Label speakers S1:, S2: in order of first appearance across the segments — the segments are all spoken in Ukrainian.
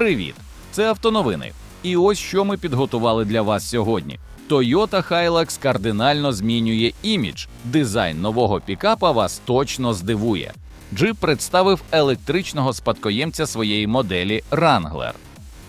S1: Привіт! Це автоновини. І ось що ми підготували для вас сьогодні. Toyota Hilux кардинально змінює імідж. Дизайн нового пікапа вас точно здивує. Джип представив електричного спадкоємця своєї моделі Wrangler.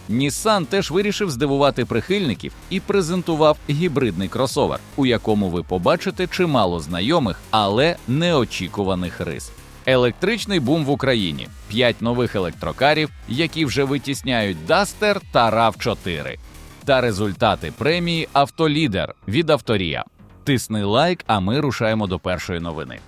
S1: Nissan теж вирішив здивувати прихильників і презентував гібридний кросовер, у якому ви побачите чимало знайомих, але неочікуваних рис. Електричний бум в Україні, 5 нових електрокарів, які вже витісняють Duster та RAV4. Та результати премії Автолідер від Авторія. Тисни лайк, а ми рушаємо до першої новини.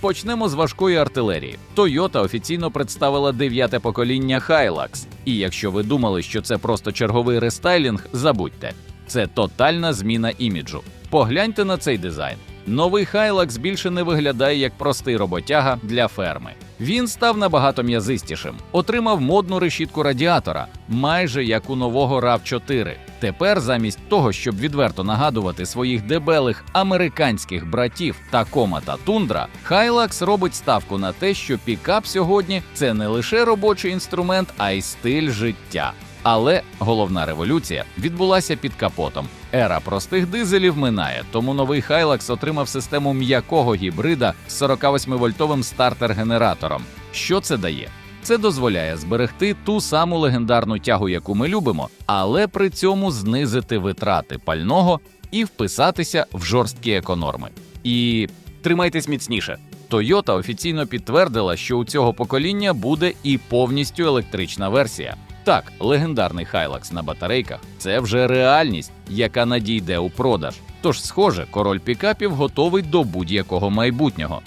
S1: Почнемо з важкої артилерії. Toyota офіційно представила дев'яте покоління Hilux. І якщо ви думали, що це просто черговий рестайлінг, забудьте. Це тотальна зміна іміджу. Погляньте на цей дизайн. Новий Hilux більше не виглядає як простий роботяга для ферми. Він став набагато м'язистішим, отримав модну решітку радіатора, майже як у нового RAV4. Тепер, замість того, щоб відверто нагадувати своїх дебелих американських братів Такома та Тундра, Hilux робить ставку на те, що пікап сьогодні це не лише робочий інструмент, а й стиль життя. Але головна революція відбулася під капотом. Ера простих дизелів минає, тому новий Hilux отримав систему м'якого гібрида з 48-вольтовим стартер-генератором. Що це дає? Це дозволяє зберегти ту саму легендарну тягу, яку ми любимо, але при цьому знизити витрати пального і вписатися в жорсткі економи. І тримайтесь міцніше. Toyota офіційно підтвердила, що у цього покоління буде і повністю електрична версія. Так, легендарний Hilux на батарейках це вже реальність, яка надійде у продаж. Тож, схоже, король пікапів готовий до будь-якого майбутнього.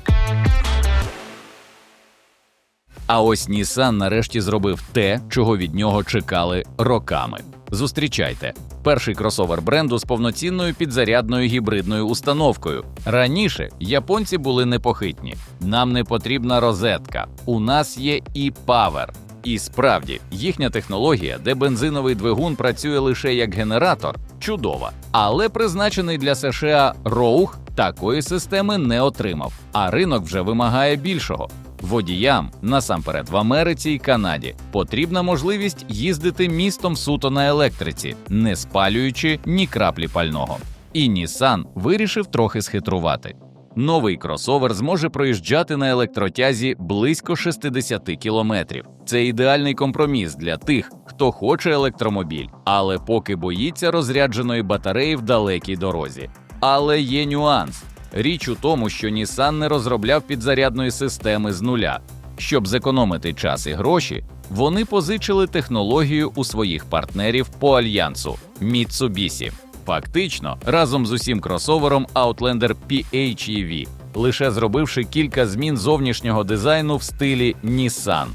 S1: А ось Nissan нарешті зробив те, чого від нього чекали роками. Зустрічайте перший кросовер бренду з повноцінною підзарядною гібридною установкою. Раніше японці були непохитні. Нам не потрібна розетка. У нас є і Power. І справді, їхня технологія, де бензиновий двигун працює лише як генератор, чудова. Але призначений для США Роух такої системи не отримав, а ринок вже вимагає більшого. Водіям, насамперед в Америці і Канаді, потрібна можливість їздити містом суто на електриці, не спалюючи ні краплі пального. І Nissan вирішив трохи схитрувати. Новий кросовер зможе проїжджати на електротязі близько 60 кілометрів. Це ідеальний компроміс для тих, хто хоче електромобіль, але поки боїться розрядженої батареї в далекій дорозі. Але є нюанс. Річ у тому, що Nissan не розробляв підзарядної системи з нуля. Щоб зекономити час і гроші, вони позичили технологію у своїх партнерів по альянсу Mitsubishi. Фактично, разом з усім кросовером Outlander PHEV, лише зробивши кілька змін зовнішнього дизайну в стилі Nissan.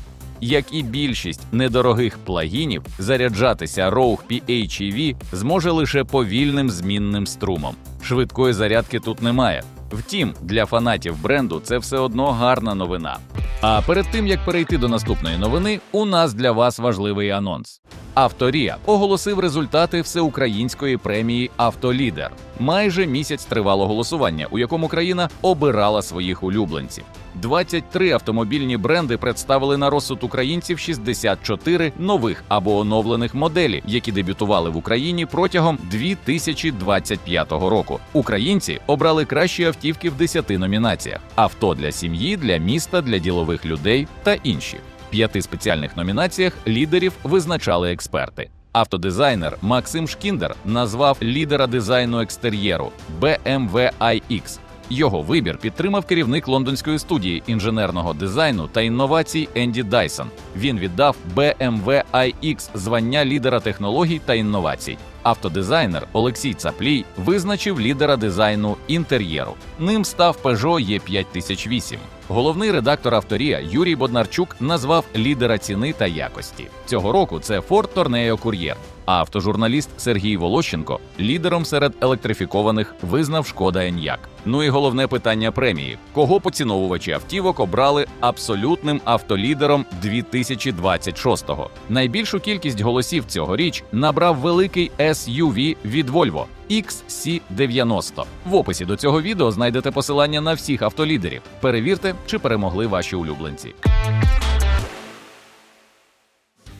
S1: Як і більшість недорогих плагінів, заряджатися Rogue PHEV зможе лише повільним змінним струмом. Швидкої зарядки тут немає. Втім, для фанатів бренду це все одно гарна новина. А перед тим як перейти до наступної новини, у нас для вас важливий анонс. Авторія оголосив результати всеукраїнської премії Автолідер. Майже місяць тривало голосування, у якому країна обирала своїх улюбленців. 23 автомобільні бренди представили на розсуд українців 64 нових або оновлених моделі, які дебютували в Україні протягом 2025 року. Українці обрали кращі автівки в 10 номінаціях: авто для сім'ї, для міста, для ділових людей та інші. П'яти спеціальних номінаціях лідерів визначали експерти. Автодизайнер Максим Шкіндер назвав лідера дизайну екстер'єру BMW iX. Його вибір підтримав керівник лондонської студії інженерного дизайну та інновацій Енді Дайсон. Він віддав BMW iX звання лідера технологій та інновацій. Автодизайнер Олексій Цаплій визначив лідера дизайну інтер'єру. Ним став Peugeot E5008. Головний редактор авторія Юрій Боднарчук назвав лідера ціни та якості. Цього року це Ford Tourneo Courier, а автожурналіст Сергій Волощенко лідером серед електрифікованих визнав Шкода Еnyaq. Ну і головне питання премії: кого поціновувачі автівок обрали абсолютним автолідером 2026-го? Найбільшу кількість голосів цьогоріч набрав великий SUV від Volvo XC90. В описі до цього відео знайдете посилання на всіх автолідерів. Перевірте, чи перемогли ваші улюбленці.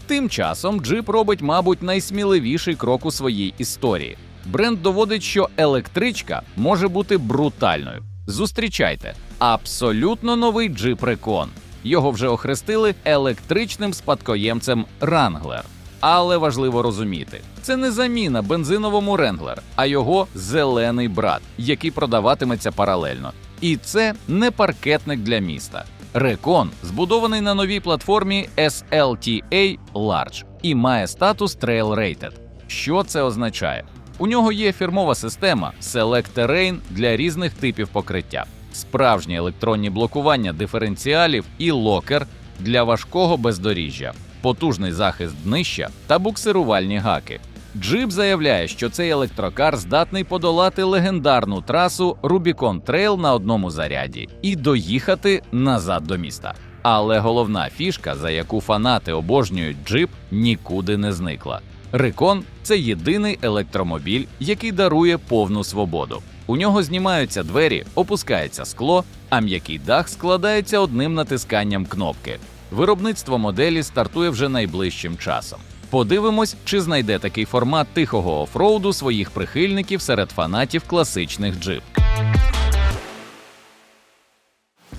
S1: Тим часом Jeep робить, мабуть, найсміливіший крок у своїй історії. Бренд доводить, що електричка може бути брутальною. Зустрічайте абсолютно новий Jeep Recon. Його вже охрестили електричним спадкоємцем Wrangler. Але важливо розуміти, це не заміна бензиновому Wrangler, а його зелений брат, який продаватиметься паралельно. І це не паркетник для міста. Recon збудований на новій платформі SLTA Large і має статус Trail Rated. Що це означає? У нього є фірмова система Select Terrain для різних типів покриття, справжні електронні блокування диференціалів і локер для важкого бездоріжжя, потужний захист днища та буксирувальні гаки. Джип заявляє, що цей електрокар здатний подолати легендарну трасу Rubicon Trail на одному заряді і доїхати назад до міста. Але головна фішка, за яку фанати обожнюють джип, нікуди не зникла. Рекон це єдиний електромобіль, який дарує повну свободу. У нього знімаються двері, опускається скло, а м'який дах складається одним натисканням кнопки. Виробництво моделі стартує вже найближчим часом. Подивимось, чи знайде такий формат тихого офроуду своїх прихильників серед фанатів класичних джип.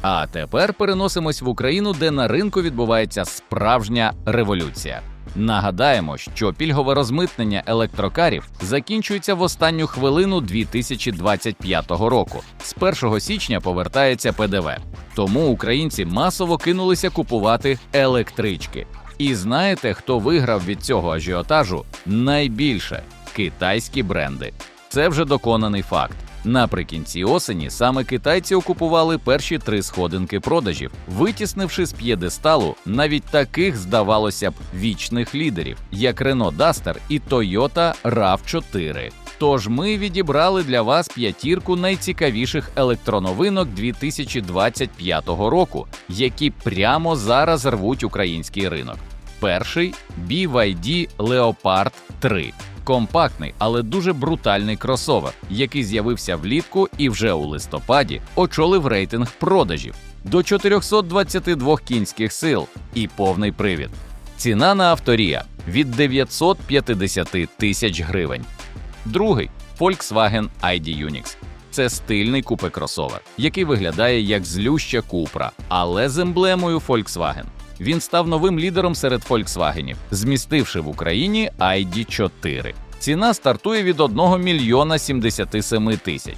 S1: А тепер переносимось в Україну, де на ринку відбувається справжня революція. Нагадаємо, що пільгове розмитнення електрокарів закінчується в останню хвилину 2025 року. З 1 січня повертається ПДВ. Тому українці масово кинулися купувати електрички. І знаєте, хто виграв від цього ажіотажу найбільше китайські бренди. Це вже доконаний факт. Наприкінці осені саме китайці окупували перші три сходинки продажів, витіснивши з п'єдесталу навіть таких, здавалося б, вічних лідерів, як Renault Duster і Toyota RAV4. Тож ми відібрали для вас п'ятірку найцікавіших електроновинок 2025 року, які прямо зараз рвуть український ринок. Перший BYD Leopard 3 компактний, але дуже брутальний кросовер, який з'явився влітку і вже у листопаді очолив рейтинг продажів до 422 кінських сил і повний привід. Ціна на авторія від 950 тисяч гривень. Другий Volkswagen ID Unix. Це стильний купе кросовер, який виглядає як злюща купра, але з емблемою Volkswagen. Він став новим лідером серед Volkswagenів, змістивши в Україні ID4. Ціна стартує від 1 мільйона 77 тисяч.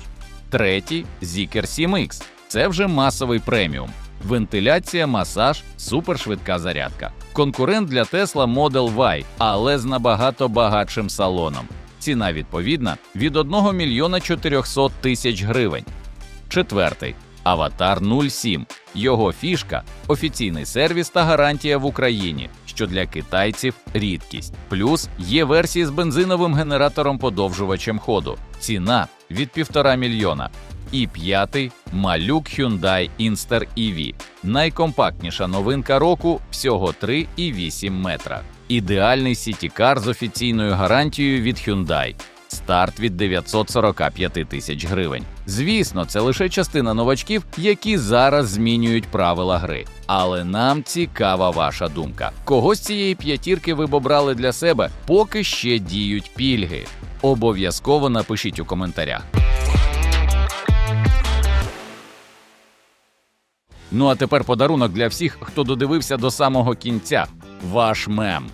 S1: Третій Zeekr 7X. Це вже масовий преміум. Вентиляція, масаж, супершвидка зарядка. Конкурент для Tesla Model Y, але з набагато багатшим салоном. Ціна відповідна від 1 мільйона 400 тисяч гривень. Четвертий Аватар 07. Його фішка офіційний сервіс та гарантія в Україні, що для китайців рідкість. Плюс є версії з бензиновим генератором-подовжувачем ходу. Ціна від півтора мільйона. І п'ятий малюк Hyundai Inster EV. Найкомпактніша новинка року всього 3,8 метра. Ідеальний сітікар з офіційною гарантією від Hyundai. Старт від 945 тисяч гривень. Звісно, це лише частина новачків, які зараз змінюють правила гри. Але нам цікава ваша думка. Кого з цієї п'ятірки ви б обрали для себе, поки ще діють пільги? Обов'язково напишіть у коментарях. Ну а тепер подарунок для всіх, хто додивився до самого кінця. Ваш мем.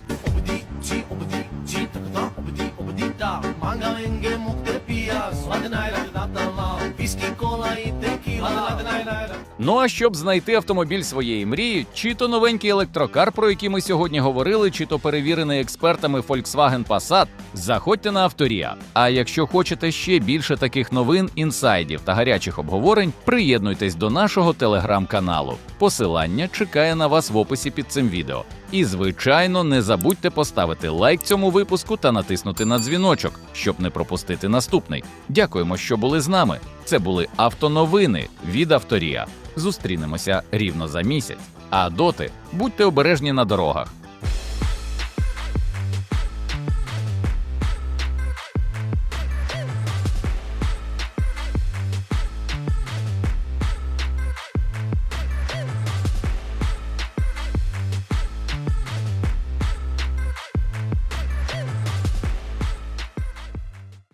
S1: Ну а щоб знайти автомобіль своєї мрії, чи то новенький електрокар, про який ми сьогодні говорили, чи то перевірений експертами Volkswagen Passat, заходьте на авторія. А якщо хочете ще більше таких новин, інсайдів та гарячих обговорень, приєднуйтесь до нашого телеграм-каналу. Посилання чекає на вас в описі під цим відео. І, звичайно, не забудьте поставити лайк цьому випуску та натиснути на дзвіночок, щоб не пропустити наступний. Дякуємо, що були з нами. Це були автоновини від Авторія. Зустрінемося рівно за місяць. А доти будьте обережні на дорогах.